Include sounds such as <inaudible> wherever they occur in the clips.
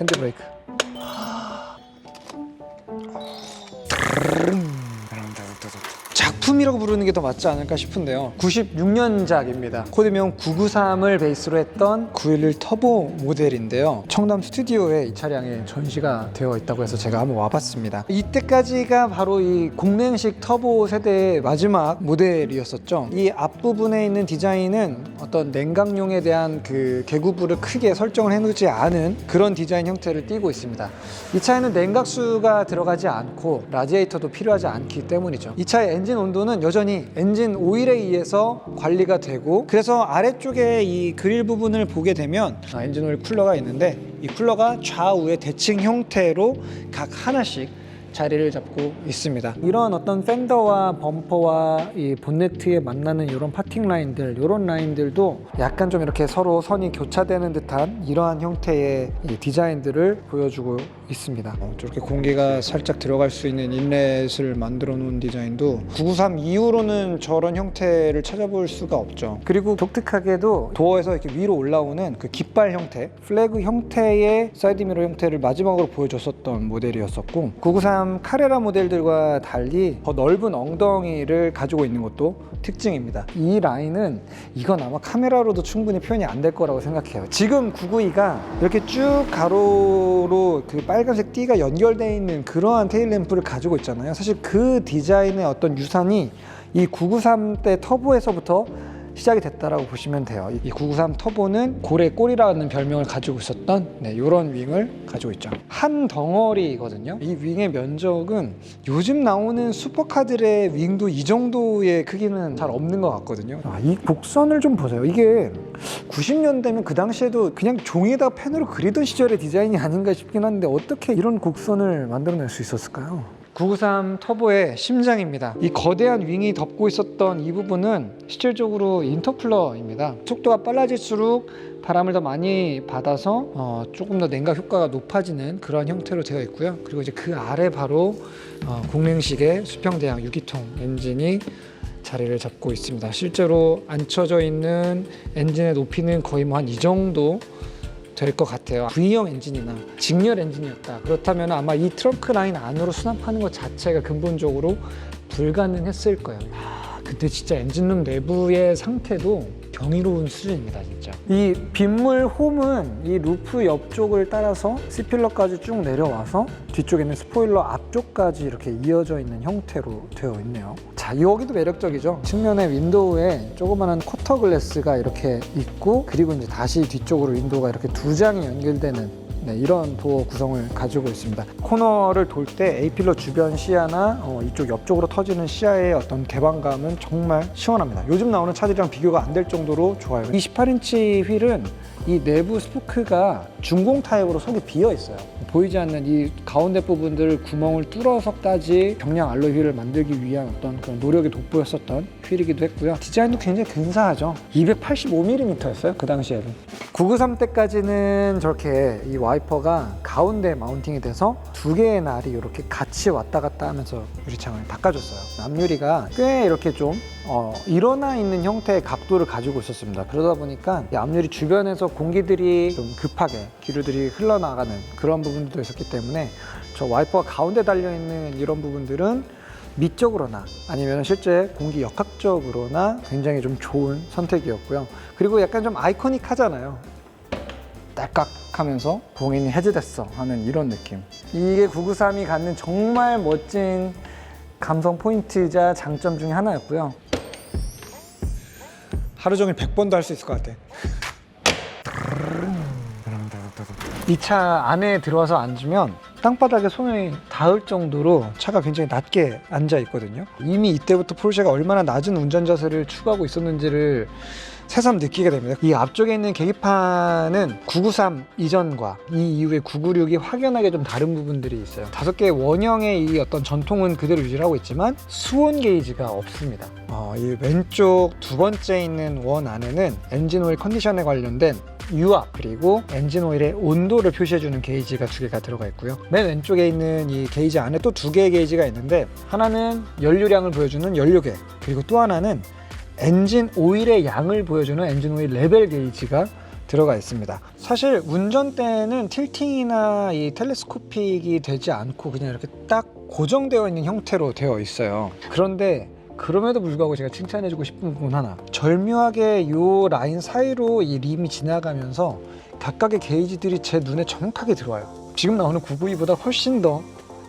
핸드 브레이크. 작품이라고 부르는 게 더 맞지 않을까 싶은데요. 96년작입니다. 코드명 993을 베이스로 했던 911 터보 모델인데요. 청담 스튜디오에 이 차량이 전시가 되어 있다고 해서 제가 한번 와봤습니다. 이때까지가 바로 이 공랭식 터보 세대의 마지막 모델이었었죠. 이 앞부분에 있는 디자인은 어떤 냉각용에 대한 그 계구부를 크게 설정을 해놓지 않은 그런 디자인 형태를 띠고 있습니다. 이 차에는 냉각수가 들어가지 않고 라디에이터도 필요하지 않기 때문이죠. 이 차의 엔진 온도는 여전히 엔진 오일에 의해서 관리가 되고 그래서 아래쪽에 이 그릴 부분을 보게 되면 아, 엔진 오일 쿨러가 있는데 이 쿨러가 좌우에 대칭 형태로 각 하나씩 자리를 잡고 있습니다. 이런 어떤 팬더와 범퍼와 이 본네트에 만나는 이런 파팅 라인들, 이런 라인들도 약간 좀 이렇게 서로 선이 교차되는 듯한 이러한 형태의 이 디자인들을 보여주고 있습니다. 어, 저렇게 공기가 살짝 들어갈 수 있는 인렛을 만들어 놓은 디자인도 993 이후로는 저런 형태를 찾아볼 수가 없죠. 그리고 독특하게도 도어에서 이렇게 위로 올라오는 그 깃발 형태, 플래그 형태의 사이드미러 형태를 마지막으로 보여줬었던 모델이었었고 993 카레라 모델들과 달리 더 넓은 엉덩이를 가지고 있는 것도 특징입니다. 이 라인은 이건 아마 카메라로도 충분히 표현이 안 될 거라고 생각해요. 지금 992가 이렇게 쭉 가로로 그 빨간색 띠가 연결되어 있는 그러한 테일 램프를 가지고 있잖아요. 사실 그 디자인의 어떤 유산이 이 993 때 터보에서부터 시작이 됐다라고 보시면 돼요. 이 993 터보는 고래 꼬리라는 별명을 가지고 있었던 네, 이런 윙을 가지고 있죠. 한 덩어리거든요. 이 윙의 면적은 요즘 나오는 슈퍼카들의 윙도 이 정도의 크기는 잘 없는 것 같거든요. 아, 이 곡선을 좀 보세요. 이게 90년대면 그 당시에도 그냥 종이에다 펜으로 그리던 시절의 디자인이 아닌가 싶긴 한데 어떻게 이런 곡선을 만들어낼 수 있었을까요? 993 터보의 심장입니다. 이 거대한 윙이 덮고 있었던 이 부분은 실질적으로 인터쿨러입니다. 속도가 빨라질수록 바람을 더 많이 받아서 어, 조금 더 냉각 효과가 높아지는 그런 형태로 되어 있고요. 그리고 이제 그 아래 바로 어, 공랭식의 수평대양 6기통 엔진이 자리를 잡고 있습니다. 실제로 앉혀져 있는 엔진의 높이는 거의 뭐 한 이 정도 될 것 같아요. V형 엔진이나 직렬 엔진이었다. 그렇다면 아마 이 트렁크 라인 안으로 수납하는 것 자체가 근본적으로 불가능했을 거예요. 아, 근데 진짜 엔진룸 내부의 상태도 경이로운 수준입니다, 진짜. 이 빗물 홈은 이 루프 옆쪽을 따라서 스필러까지 쭉 내려와서 뒤쪽에 있는 스포일러 앞쪽까지 이렇게 이어져 있는 형태로 되어 있네요. 자, 여기도 매력적이죠. 측면에 윈도우에 조그마한 쿼터 글래스가 이렇게 있고 그리고 이제 다시 뒤쪽으로 윈도우가 이렇게 두 장이 연결되는 네, 이런 도어 구성을 가지고 있습니다. 코너를 돌 때 A필러 주변 시야나 어, 이쪽 옆쪽으로 터지는 시야의 어떤 개방감은 정말 시원합니다. 요즘 나오는 차들이랑 비교가 안 될 정도로 좋아요. 이 18인치 휠은 이 내부 스포크가 중공 타입으로 속이 비어 있어요. 보이지 않는 이 가운데 부분들 구멍을 뚫어서까지 경량 알로이 휠을 만들기 위한 어떤 그런 노력이 돋보였었던 휠이기도 했고요. 디자인도 굉장히 근사하죠. 280mm였어요. 그 당시에는. 993 때까지는 저렇게 이 와이퍼가 가운데 마운팅이 돼서 두 개의 날이 이렇게 같이 왔다 갔다 하면서 유리창을 닦아줬어요. 앞유리가 꽤 이렇게 좀 어, 일어나 있는 형태의 각도를 가지고 있었습니다. 그러다 보니까 이 앞유리 주변에서 공기들이 좀 급하게 기류들이 흘러나가는 그런 부분들도 있었기 때문에 저 와이퍼가 가운데 달려 있는 이런 부분들은 미적으로나 아니면 실제 공기 역학적으로나 굉장히 좀 좋은 선택이었고요. 그리고 약간 좀 아이코닉 하잖아요. 딸깍 하면서 봉인이 해제됐어 하는 이런 느낌. 이게 993이 갖는 정말 멋진 감성 포인트자 장점 중에 하나였고요. 하루 종일 100번도 할 수 있을 것 같아. 이차 안에 들어와서 앉으면 땅바닥에 손이 닿을 정도로 차가 굉장히 낮게 앉아 있거든요. 이미 이때부터 포르쉐가 얼마나 낮은 운전 자세를 추구하고 있었는지를 새삼 느끼게 됩니다. 이 앞쪽에 있는 계기판은 993 이전과 이 이후에 996이 확연하게 좀 다른 부분들이 있어요. 다섯 개의 원형의 이 어떤 전통은 그대로 유지하고 있지만 수온 게이지가 없습니다. 어, 이 왼쪽 두 번째 있는 원 안에는 엔진 오일 컨디션에 관련된 유압 그리고 엔진 오일의 온도를 표시해주는 게이지가 두 개가 들어가 있고요. 맨 왼쪽에 있는 이 게이지 안에 또 두 개의 게이지가 있는데 하나는 연료량을 보여주는 연료계 그리고 또 하나는 엔진 오일의 양을 보여주는 엔진 오일 레벨 게이지가 들어가 있습니다. 사실 운전대는 틸팅이나 이 텔레스코픽이 되지 않고 그냥 이렇게 딱 고정되어 있는 형태로 되어 있어요. 그런데 그럼에도 불구하고 제가 칭찬해주고 싶은 부분 하나 절묘하게 요 라인 사이로 이 림이 지나가면서 각각의 게이지들이 제 눈에 정확하게 들어와요 지금 나오는 992보다 훨씬 더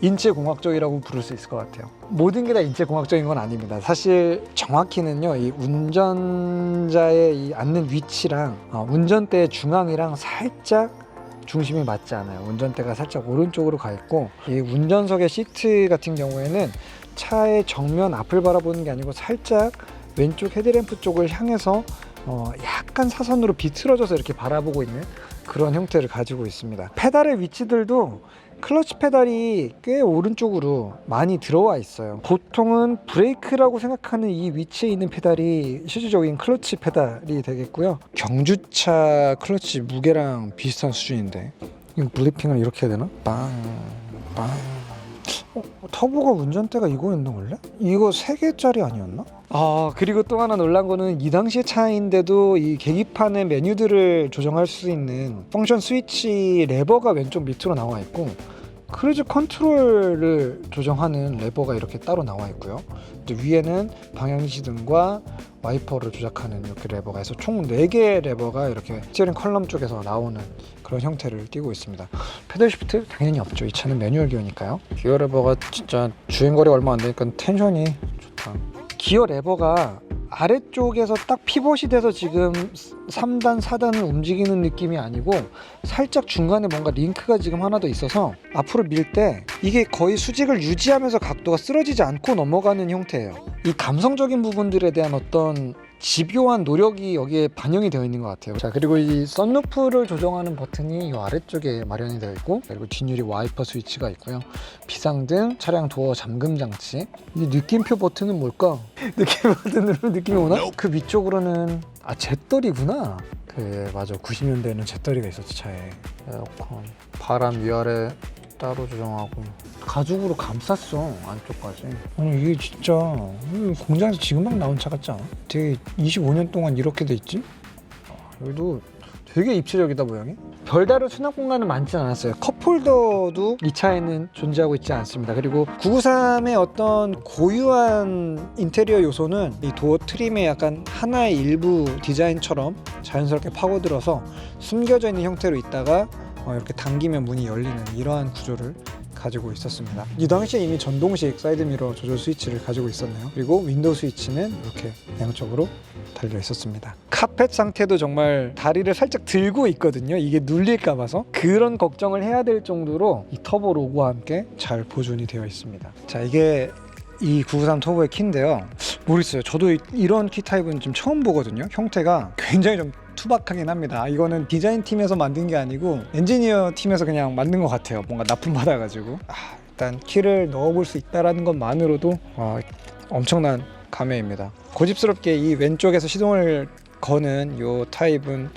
인체공학적이라고 부를 수 있을 것 같아요 모든 게 다 인체공학적인 건 아닙니다 사실 정확히는요 이 운전자의 이 앉는 위치랑 어, 운전대의 중앙이랑 살짝 중심이 맞지 않아요. 운전대가 살짝 오른쪽으로 가 있고 이 운전석의 시트 같은 경우에는 차의 정면 앞을 바라보는 게 아니고 살짝 왼쪽 헤드램프 쪽을 향해서 어, 약간 사선으로 비틀어져서 이렇게 바라보고 있는 그런 형태를 가지고 있습니다. 페달의 위치들도 클러치 페달이 꽤 오른쪽으로 많이 들어와 있어요. 보통은 브레이크라고 생각하는 이 위치에 있는 페달이 실질적인 클러치 페달이 되겠고요. 경주차 클러치 무게랑 비슷한 수준인데 이거 블리핑을 이렇게 해야 되나? 빵, 빵. 어, 터보가 운전대가 이거였나 원래? 이거 세 개짜리 아니었나? 아 그리고 또 하나 놀란 거는 이 당시의 차인데도 이 계기판의 메뉴들을 조정할 수 있는 펑션 스위치 레버가 왼쪽 밑으로 나와 있고 크루즈 컨트롤을 조정하는 레버가 이렇게 따로 나와 있고요. 위에는 방향지 등과 와이퍼를 조작하는 이렇게 레버가 해서 총 4개의 레버가 이렇게 스티어링 컬럼 쪽에서 나오는 그런 형태를 띠고 있습니다. 페달 시프트 당연히 없죠. 이 차는 매뉴얼 기어니까요. 기어 레버가 진짜 주행거리 얼마 안 되니까 텐션이 좋다. 기어 레버가 아래쪽에서 딱 피벗이 돼서 지금 3단, 4단을 움직이는 느낌이 아니고 살짝 중간에 뭔가 링크가 지금 하나 더 있어서 앞으로 밀 때 이게 거의 수직을 유지하면서 각도가 쓰러지지 않고 넘어가는 형태예요. 이 감성적인 부분들에 대한 어떤 집요한 노력이 여기에 반영이 되어 있는 것 같아요. 자 그리고 이 썬루프를 조정하는 버튼이 이 아래쪽에 마련이 되어 있고 그리고 뒷유리 와이퍼 스위치가 있고요. 비상등, 차량 도어 잠금 장치. 이 느낌표 버튼은 뭘까? <laughs> 느낌 버튼으로 느낌이 오나? 그 위쪽으로는 아 잿더리구나. 그 맞아 90년대에는 잿더리가 있었지 차에. 에어컨, 바람 위아래 따로 조정하고. 가죽으로 감쌌어 안쪽까지. 아니 이게 진짜 음, 공장에서 지금 막 나온 차 같지 않아? 되게 25년 동안 이렇게 돼 있지? 아, 여기도 되게 입체적이다 모양이. 별다른 수납 공간은 많지 않았어요. 컵홀더도 이 차에는 존재하고 있지 않습니다. 그리고 993의 어떤 고유한 인테리어 요소는 이 도어 트림의 약간 하나의 일부 디자인처럼 자연스럽게 파고들어서 숨겨져 있는 형태로 있다가 어, 이렇게 당기면 문이 열리는 이러한 구조를 가지고 있었습니다. 이 당시에 이미 전동식 사이드미러 조절 스위치를 가지고 있었네요. 그리고 윈도우 스위치는 이렇게 양쪽으로 달려 있었습니다. 카펫 상태도 정말 다리를 살짝 들고 있거든요. 이게 눌릴까 봐서 그런 걱정을 해야 될 정도로 이 터보 로고와 함께 잘 보존이 되어 있습니다. 자, 이게 이 993 터보의 키인데요. 모르겠어요. 저도 이- 이런 키 타입은 좀 처음 보거든요. 형태가 굉장히 좀 투박하긴 합니다. 이거는 디자인 팀에서 만든 게 아니고 엔지니어 팀에서 그냥 만든 것 같아요. 뭔가 납품 받아가지고 아, 일단 키를 넣어볼 수 있다라는 것만으로도 와, 엄청난 감회입니다. 고집스럽게 이 왼쪽에서 시동을 거는 요 타입은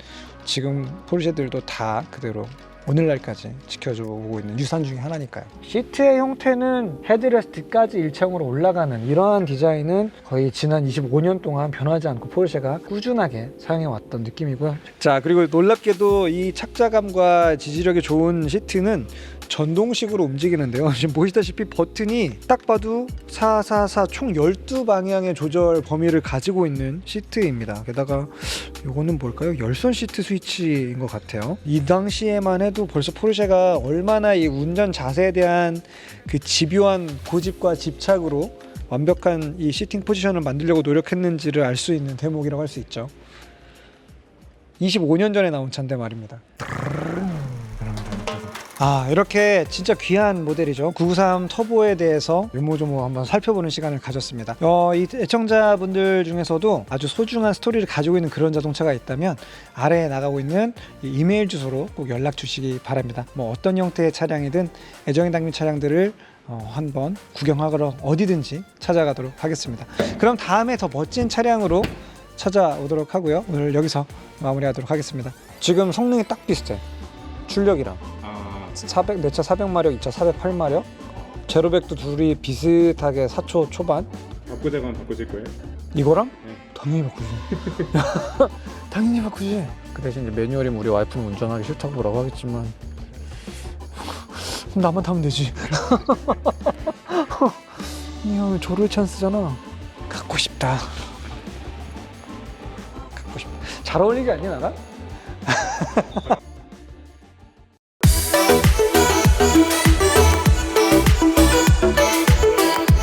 지금 포르쉐들도 다 그대로 오늘날까지 지켜주고 있는 유산 중에 하나니까요. 시트의 형태는 헤드레스트까지 일체형으로 올라가는 이러한 디자인은 거의 지난 25년 동안 변하지 않고 포르쉐가 꾸준하게 사용해왔던 느낌이고요. 자 그리고 놀랍게도 이 착자감과 지지력이 좋은 시트는 전동식으로 움직이는데요. <laughs> 지금 보시다시피 버튼이 딱 봐도 444 총 12방향의 조절 범위를 가지고 있는 시트입니다. 게다가 이거는 뭘까요? 열선 시트 스위치인 것 같아요. 이 당시에만 해도 벌써 포르쉐가 얼마나 이 운전 자세에 대한 그 집요한 고집과 집착으로 완벽한 이 시팅 포지션을 만들려고 노력했는지를 알 수 있는 대목이라고 할 수 있죠. 25년 전에 나온 차인데 말입니다. 아 이렇게 진짜 귀한 모델이죠. 993 터보에 대해서 요모조모 한번 살펴보는 시간을 가졌습니다. 어, 이 애청자분들 중에서도 아주 소중한 스토리를 가지고 있는 그런 자동차가 있다면 아래에 나가고 있는 이 이메일 주소로 꼭 연락 주시기 바랍니다. 뭐 어떤 형태의 차량이든 애정이 담긴 차량들을 어, 한번 구경하러 어디든지 찾아가도록 하겠습니다. 그럼 다음에 더 멋진 차량으로 찾아오도록 하고요. 오늘 여기서 마무리하도록 하겠습니다. 지금 성능이 딱 비슷해. 출력이랑. 아, 400 내 차 400마력, 2차 408마력. 제로백도 둘이 비슷하게 4초 초반. 바꾸자고 하면 바꾸실 거예요? 이거랑 네. 당연히 바꾸지. <laughs> 당연히 바꾸지. 그 대신 이제 매뉴얼이면 우리 와이프는 운전하기 싫다고 뭐라고 하겠지만 그럼 나만 타면 되지. <laughs> 이야 조를 찬스잖아. 갖고 싶다. 갖고 싶다. 잘 어울리는 게 아니야 나랑? <laughs>